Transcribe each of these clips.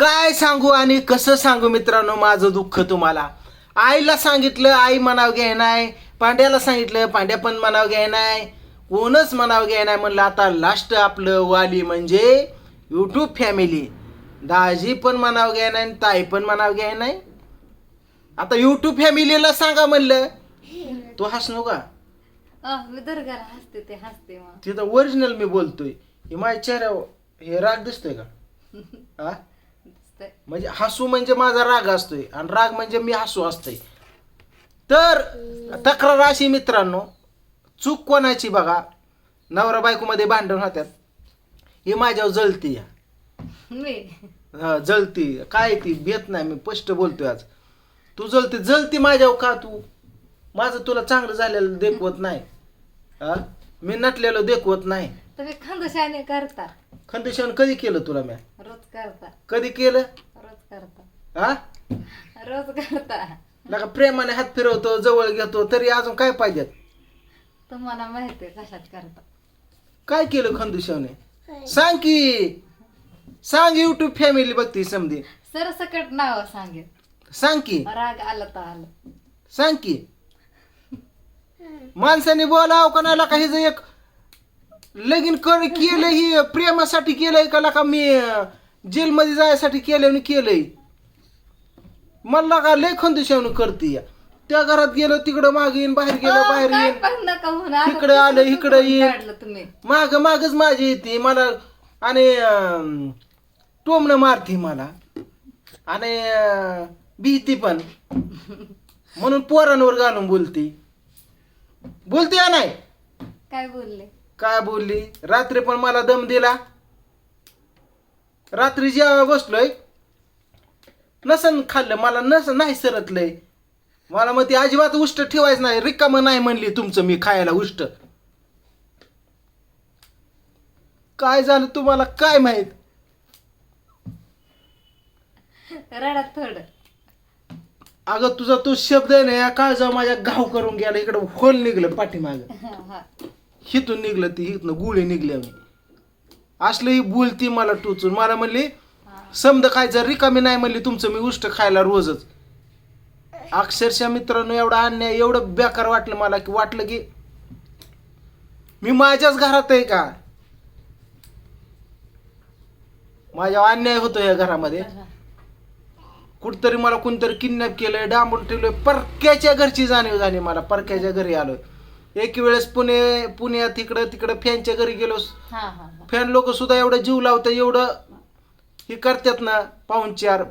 काय सांगू आणि कसं सांगू मित्रांनो माझं दुःख तुम्हाला? आईला सांगितलं आई मनाव घ्याय नाही. पांड्याला सांगितलं पांड्या पण मनाव घ्याय नाही. कोणच मनाव घ्याय नाही म्हणलं. आता लास्ट आपलं वाली म्हणजे युट्यूब फॅमिली दाजी पण मनाव घ्याय नाही ताई पण मनाव घ्याय नाही. आता युट्यूब फॅमिलीला सांगा म्हणलं. तू हसणू का हसते ते हसते तिथं ओरिजिनल मी बोलतोय. हे माझ्या चेहऱ्यावर हे राग दिसतोय का? हा. म्हणजे हसू म्हणजे माझा राग असतोय आणि राग म्हणजे मी हसू असतोय. तर तक्रार अशी मित्रांनो चूक कोणाची बघा? नवरा बायकोमध्ये भांडण होत्यात. ही माझ्यावर जळती या जळती. काय ती? भेट नाही मी स्पष्ट बोलतोय आज. तू जळती जळती माझ्यावर का तू? माझं तुला चांगलं झालेलं देखवत नाही. मी नटलेलं देखवत नाही. तुम्ही खानदशाने करता. खंदेशन कधी केलं तुला म्या? रोज करता. कधी केलं? रोज करता. हा रोज करता. नका प्रेमाने हात फिरवतो जवळ घेतो तरी अजून काय पाहिजेत? तुम्हाला माहिती आहे कशात करता. काय केलं खंदुशावने सांग की. सांग युट्यूब फॅमिली बघती समधी. सरसकट नाव सांगेल सांग की. राग आला तर आलं. सांग की. माणसाने बोलाव का नाही का हिचं एक लगीन कर केलं ही प्रेमासाठी केलंय का का मी जेलमध्ये जायसाठी केलं आणि केलंय? मला का लय खंदुशावने करते त्या घरात गेलो तिकडं मागे येईन बाहेर गेलो बाहेर येईन. इकडं आलं, इकडं ये. तुम्ही. माग मागच माझी येते मला आणि टोमणं मारते मला. आणि भीती पण. म्हणून पोरांवर घालून बोलती. बोलते या नाही? काय बोलले? काय बोलली? रात्री पण मला दम दिला. रात्री जेव्हा बसलोय नसन खाल्लं मला नसन नाही सरतलंय. मला मग ती अजिबात उष्ट ठेवायचं नाही रिकामं नाही म्हणली तुमचं मी खायला उष्ट. काय झालं तुम्हाला? काय माहीत? रडात थोडं. अगं तुझा तो शब्द आहे ना या काळजा माझ्या घाव करून गेला इकडं होल निघलं पाठीमाग. हिथून निघलं ती हिथनं गुळी निघल्या मी असलं ही बोलती मला टोचून. मला म्हणली हा. समद खायचं रिकामी नाही म्हणली तुमचं मी उष्ट खायला रोजच. अक्षरशः मित्रांनो एवढा अन्याय एवढं बेकार वाटलं मला की वाटलं की मी माझ्याच घरात आहे का? माझ्या अन्याय होतो या घरामध्ये. कुठतरी मला कोणतरी किडनॅप केलंय डांबून ठेवलंय परक्याच्या घरची जाणीव झाली मला परक्याच्या घरी आलोय. एक वेळेस पुणे पुण्यात तिकडं तिकडं फॅनच्या घरी गेलो हा हा हा. फॅन लोक सुद्धा एवढं जीव लावतात एवढं हे करतात ना पाहुणचार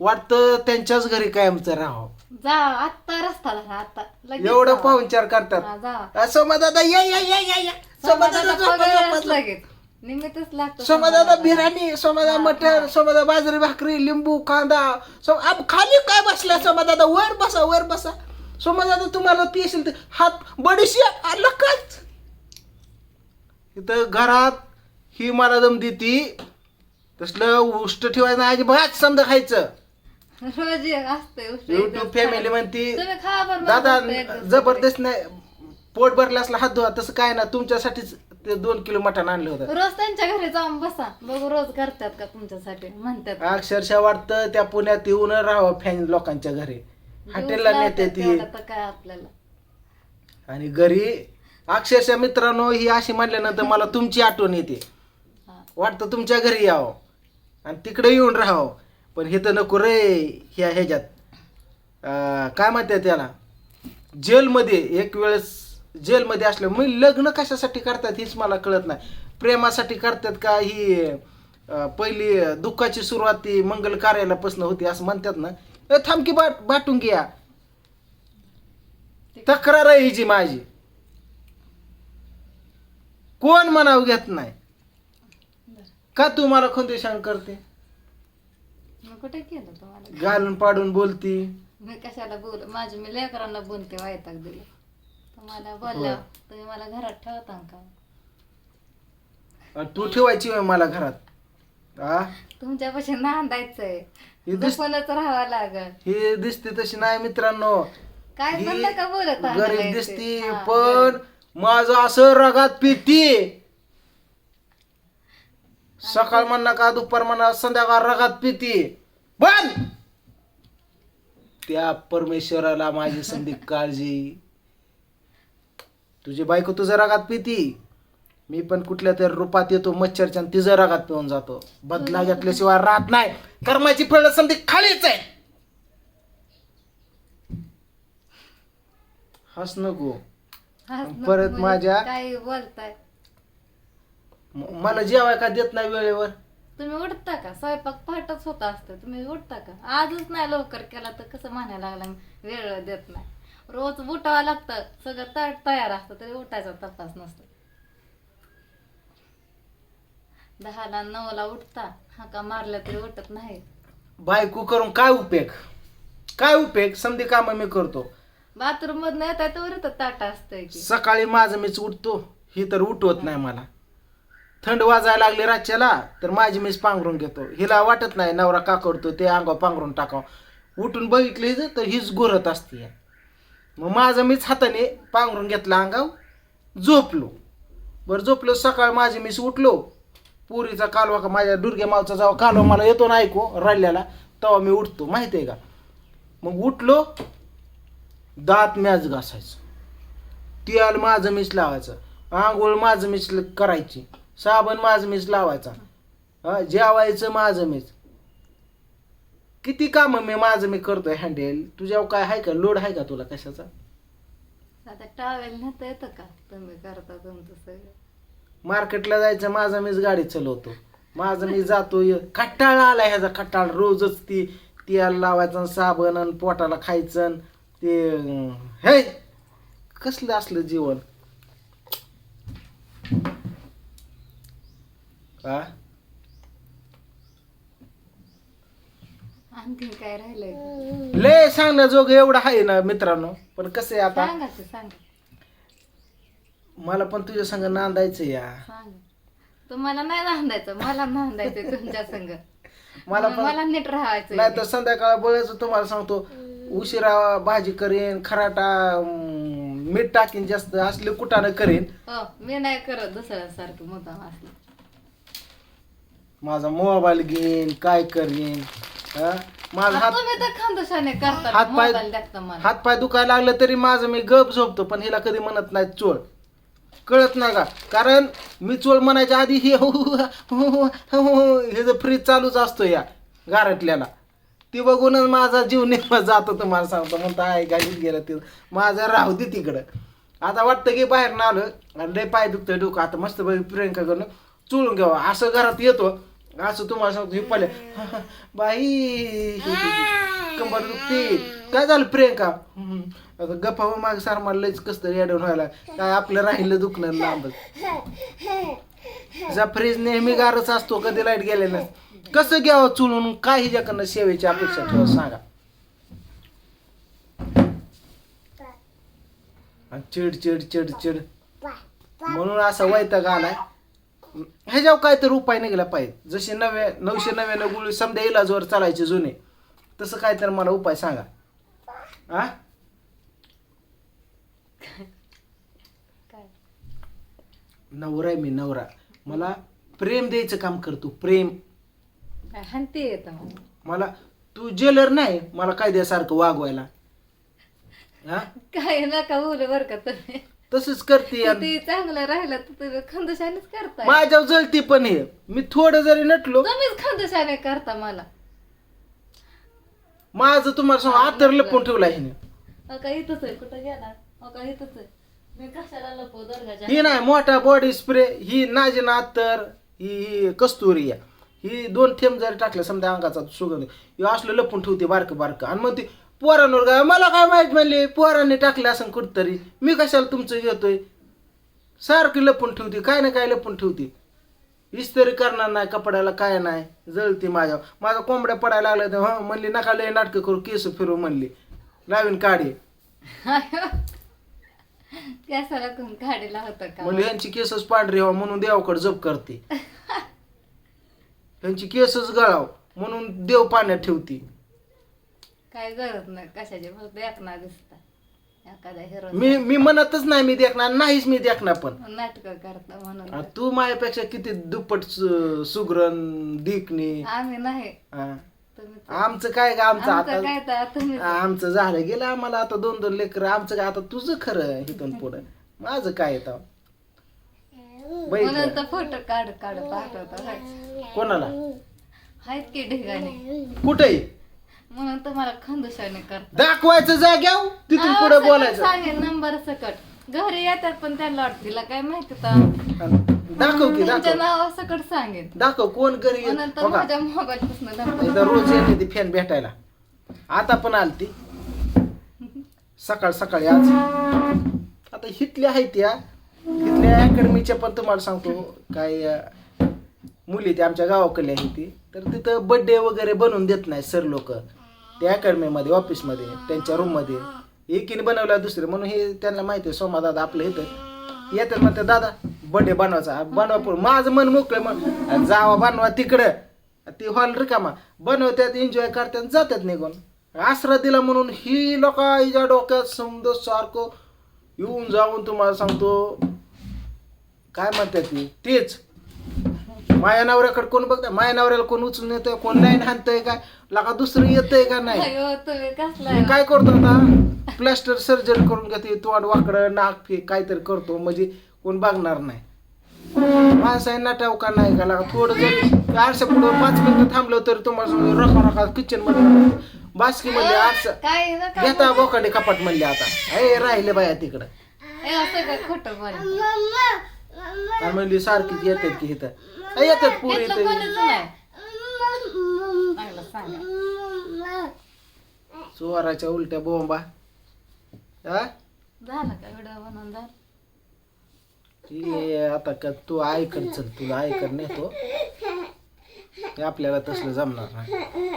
वाटतं त्यांच्याच घरी कायमचं राहावं. जा आत्ता रस्ता धरा आता लगेच एवढं जावा. पाहुणचार करतात. हा, जा. अ, सोमा दादा या या या या या. सोमा दादा समाधानाचा झोपा, झोपा, पगारच झोपा. लगेच निमित्तच लागतो सोमा दादा समाधानाला. बिर्याणी सोमा दादा हा, मटण हा. सोमा दादा बाजरी भाकरी लिंबू कांदा. खाली काय बसला सोमा दादा वर बसा वर बसा. सोमा दादा तुम्हाला पिशील तर हात बडीशी आलं काच इथं घरात ही मला दम देती. तसलं उष्ट ठेवायचं नाही अजिबात समजा खायचं. रोज युट्यूब फॅमिली. म्हणती तुम्ही खा बरं दादा जबरदस्त नाही पोट भरलं असलं हात धुवा तसं काय ना तुमच्यासाठीच ते दोन किलो मटण आणलं होतं. रोज त्यांच्या घरी जाऊन बसा. बघू रोज करतात का तुमच्यासाठी म्हणतात. अक्षरशः वाटतं त्या पुण्यात येऊन राहावं फॅन लोकांच्या घरी. हॉटेलला नेते ती. काय आपल्याला. आणि घरी अक्षरशः मित्रांनो ही अशी म्हणल्यानंतर मला तुमची आठवण येते. वाटतं तुमच्या घरी यावं आणि तिकडे येऊन राहावं. पण हे तर नको रे ह्या ह्याच्यात. अं, काय म्हणतात त्याला? जेलमध्ये एक वेळेस जेलमध्ये असलं मी लग्न कशासाठी करतात हेच मला कळत नाही. प्रेमासाठी करतात का ही अं, पहिली दुःखाची सुरुवात ती मंगल कार्यालयापासून होती असं म्हणतात ना. ए थांब की बाट बाटून घ्या. तक्रार आहे हिची माझी. कोण म्हणावं घेत नाही? का तू मला खंदेशान करते? मी कुठे केलं तुम्हाला? घालून पाडून बोलती. मी कशाला बोल माझ्या मी लेकरांना बोलते वायताक दिलं. तुम्हाला बोलल्या तुम्ही मला घरात ठेवता का? आणि तू ठेवायची होय मला घरात. आ? तुमच्यापाशी नांदायचंय हे दिस- राहावं लागल. हे दिसते तशी नाही मित्रांनो. काय ही पण नका बोलत गरीब. दिसती हा, पण माझं असं रगात पिती सकाळ म्हणा का दुपार म्हणा संध्याकाळ रगात पिती बंद! त्या परमेश्वराला माझी संधी काळजी. तुझी बायको तुझ्या रागात पिती. मी पण कुठल्या तरी रूपात येतो मच्छरच्या तिचं रागात पिऊन जातो. बदला घेतल्याशिवाय राहत नाही. कर्माची फळ संधी खालीच आहे. हस नको. परत म्हणजे माझ्या- काही बोलताय? म- मला जेवाय का देत नाही वेळेवर? तुम्ही उठता का? स्वयंपाक पहाटच होता असतं तुम्ही उठता का? आजच नाही लवकर केला तर कसं म्हणायला लागला? मी वेळ देत नाही. रोज उठावं लागतं. सगळं ताट तयार असतं तरी उठायचा तपास नसतो. दहाला नऊला उठता. हाका मारल्या तरी उठत नाही. बायको करून काय उपयोग? काय उपयोग? समधी काम मी करतो. बाथरूम मधनं येतात तर तर ताट असतंय की. सकाळी माझं मीच उठतो. ही तर उठवत नाही मला. थंड वाजायला लागली रातच्याला तर माझी मीच पांघरून घेतो. हिला वाटत नाही नवरा का करतो ते अंगावर पांघरून टाकावं. उठून बघितलं हिचं तर हीच गोरत असते. मग माझं मीच हाताने पांघरून घेतलं अंगाव झोपलो. बरं झोपलो सकाळ माझी मीच उठलो. पुरीचा कालवा का माझ्या दुर्गे मावचा जेव्हा कालवा मला येतो ना ऐकू राहिल्याला तेव्हा मी उठतो. माहिती आहे का? मग उठलो दात मॅच घासायचं. तेल माझं मीच लावायचं. आंघोळ माझं मीच करायची. साबण माझं मीच लावायचा. जेवायचं माझं मीच किती काम मी माझं मी करतोय हँडल तुझ्यावर काय आहे का? लोड आहे का तुला कशाचा? आता टावेल ना येतं का? तुम्ही करता तुमचं सगळं. मार्केटला जायचं माझा मीच गाडी चालवतो. माझं मी जातो कट्टाळा आला ह्याचा कट्टाळ रोजच ती तेल लावायचं आणि साबण आणि पोटाला खायचं आणि ते हे! कसलं असलं जीवन? हा आणखी काय राहिलंय? का? लय सांगण्याजोग एवढं आहे ना मित्रांनो. पण कसं आहे आता? सांगा ते सांगा. मला पण तुझ्या संग नांदायचं या. सांगा. तुम्हाला नाही नांदायचं मला नांदायचं तुमच्या संग. मला मला पण मला नीट राहायचं नाही तर संध्याकाळ बळायचं तुम्हाला सांगतो उशिरा भाजी करेन खराटा अं, मीठ टाकीन जास्त असले कुटानं करेन. हो मी नाही करत दुसऱ्यासारखं मुद्दाम असलं. माझा मोबाईल घेईन काय करीन हा? माझा हात तुम्ही तर खानदशाने करता हात पाय मोबाईल दाखता मला. हात पाय दुखायला लागलं तरी माझं मी गप झोपतो पण हिला कधी म्हणत नाही चोळ कळत नाही का? कारण मी म्हणायच्या आधी हे हो, हो, हो, हो हे जर फ्रीज चालूच असतो या गारटल्याला ती बघूनच माझा जीव निर्मा जातो तुम्हाला सांगतो म्हणतो आहे गाडीत गेलं ते. माझं राहू दे तिकडं. आता वाटतं की बाहेर ना आलं आणि लय पाय दुखतंय डोकं. आता मस्त प्रियंका करणं चुळून घ्यावं. असं घरात येतो. असं तुम्हाला सांगतो हे पहिले बाई कंबर दुखते. काय झालं प्रियंका? आता गप्पा माग सार मला लयच कसं तरी अडवून व्हायला. काय आपलं राहिलं दुखणार लांबच जा फ्रीज नेहमी गारच असतो कधी लाइट गेले ना कसं घ्यावं चुलून? काय हिच्याकडनं सेवेची अपेक्षा ठेवा सांगा. चिड चिड चिड चिड. म्हणून असा वैताग आलाय. ह्याच्यावर काय तर उपाय निघाला पाहिजे. जसे नवे नऊशे नव्याण्णव गुळी समजा इलाजवर चालायचे जुने तसं काय तर मला उपाय सांगा. आ? नवरा आहे मी नवरा. मला प्रेम द्यायचं काम करतो प्रेम. हंती येतं मला मला तू जेलर नाही मला कायद्यासारखं वागवायला. हा काय नका बोलू बर का तुम्ही. तसंच करते किती चांगलं राहिलं तर तुम्ही खंदशानेच करताय. माझ्यावर जळती पण हे. मी थोडं जरी नटलो तुम्हीच खंदशाने करता मला. माझं तुम्हाला सांग आतर लपून ठेवला हिने. अहो, का इथंच आहे. कुठं गेला अहो, का इथंच आहे. मी कशाला लपू दर्गाच्या ही नाही मोठा बॉडी स्प्रे ही नाजिना अत्तर ही ही कस्तुरी या ही दोन थेंब जरी टाकले समजा अंगाचा सुगंध. हे असलं लपून ठेवते बारकं बारकं. आणि मग ती पोरांवर काय मला काय माहीत म्हणले पोरांनी टाकले असं कुठतरी. मी कशाला तुमचं घेतोय? सारखी लपून ठेवते काय ना काय लपून ठेवते. इस्त्री करणार नाही कपड्याला काय नाही जळती माझ्या. माझा कोंबड्या पडायला लागल्या तर हं म्हणली नका लय नाटकं करू केस फिरू म्हणली. लावीन काढी. केसाला कोण काढीला होतं का? म्हणजे यांची केसच पांढरी व्हावं म्हणून देवाकडे जप करते. यांची केसच गळाव म्हणून देव पाण्यात ठेवती. काय गरज नाही कशाची? फक्त एकना दिसता. एखाद्या हिरो मी मी म्हणतच नाही मी देखणार नाहीच मी देखणार पण. नाटक करता म्हणून. आ, तू माझ्यापेक्षा किती दुप्पट सु- सुगरण दिकणी आम्ही नाही. तुम्ही आमचं काय का आमचं आमचं आता काय तर तुम्ही आमचं झालं गेलं आम्हाला आता दोन दोन लेकर आमचं काय आता तुझं खरं इथून पुढं. माझं काय येतं म्हणून तर फोटो काढ काढ पाठवतो. कोणाला? आहेत की ठिकाणी? कुठे म्हणून तुम्हाला खंदुशाने करतात. दाखवायचं जाग्याव तिथून नाव पुढे सकट बोलायचं. सांगेल नंबर सकट. घरी येतात पण त्यांना वाटत तिला काय माहिती तर दाखव की त्यांच्या दाखव. नावा सकट सांगेल दाखव कोण घरी येत- म्हणून तर हो? माझ्या मोबाईल पासून रोज येते ती फॅन भेटायला. आता पण आलती. सकाळ सकाळी आज. आता हितल्या आहेत त्या हितल्या अकॅडमीच्या पण तुम्हाला सांगतो काय अं, मुली त्या आमच्या गावाकडल्या आहेत ती. तर तिथं बड्डे वगैरे बनवून देत नाही सर लोक. त्या अकॅडमीमध्ये ऑफिसमध्ये त्यांच्या रूममध्ये एकीने बनवला दुसरे म्हणून हे त्यांना माहिती आहे सोमा दादा आपलं इथं. येतात म्हणतात दादा बर्थडे बनवायचा. बनवा पण माझं मन मोकळं मन जावा बनवा तिकडं. ती हॉल रिकामा. बनवतात एन्जॉय करतात जातात निघून. आसरा दिला म्हणून ही लोक हिच्या डोक्यात समज सारखं येऊन जाऊन तुम्हाला सांगतो. काय म्हणतात ती? तेच. माया नवऱ्याकडे कोण बघताय? माया नवऱ्याला कोण उचलून येतोय कोण लाईन हाणतंय काय? लका दुसरं येतंय का नाही? अयो तुम्ही कसला मी काय करतो आता? प्लास्टर सर्जरी करून घेते तोंड वाकडं नाक फे काहीतरी करतो म्हणजे कोण बघणार नाही. माणसाने नटाव का नाही का? लागा थोडं जरी आरशा पुढं पाच मिनिटं थांबलं तरी तुम्हाला रखा रखा किचनमध्ये बासकी म्हणले आरसा काय नका घेता बोकाडे कपाट म्हणले आता. हे राहिले बाया तिकडं. असं काय खोटं बोल आणि म्हणली सारखीच येतात की इथं. अ, येतात पुरी सांगा चोराच्या उलट्या बोंबा. हा? झालं का व्हिडिओ बनवून झालं ते आता का तू आयकर चल तुला नेतो ते. आपल्याला तसलं जमणार नाही.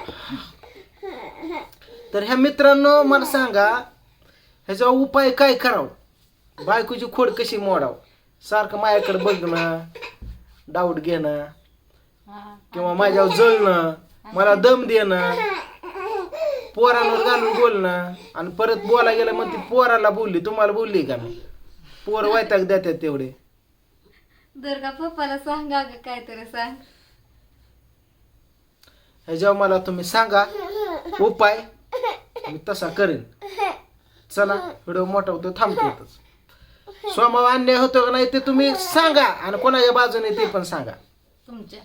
तर ह्या मित्रांनो मला सांगा ह्याचा उपाय काय करावं? बायकोची खोड कशी मोडावं? सारखं माझ्याकडे बघणं डाऊट घेणं किंवा माझ्यावर जळणं मला दम देणं पोरांवर घालून बोलणं आणि परत बोला गेलं मग ती पोराला बोलली तुम्हाला बोलली का मी? पोर वैताग देतात तेवढे. दुर्गा पप्पाला सांगा ग काहीतरी सांग. ह्याच्यावर मला तुम्ही सांगा उपाय मी तसा करेन. चला व्हिडिओ मोठा होतो थांबतो इथंच. स्वभाव अन्याय होतो का नाही ते तुम्ही सांगा. आणि कोणाच्या बाजूने ते पण सांगा. तुमच्या.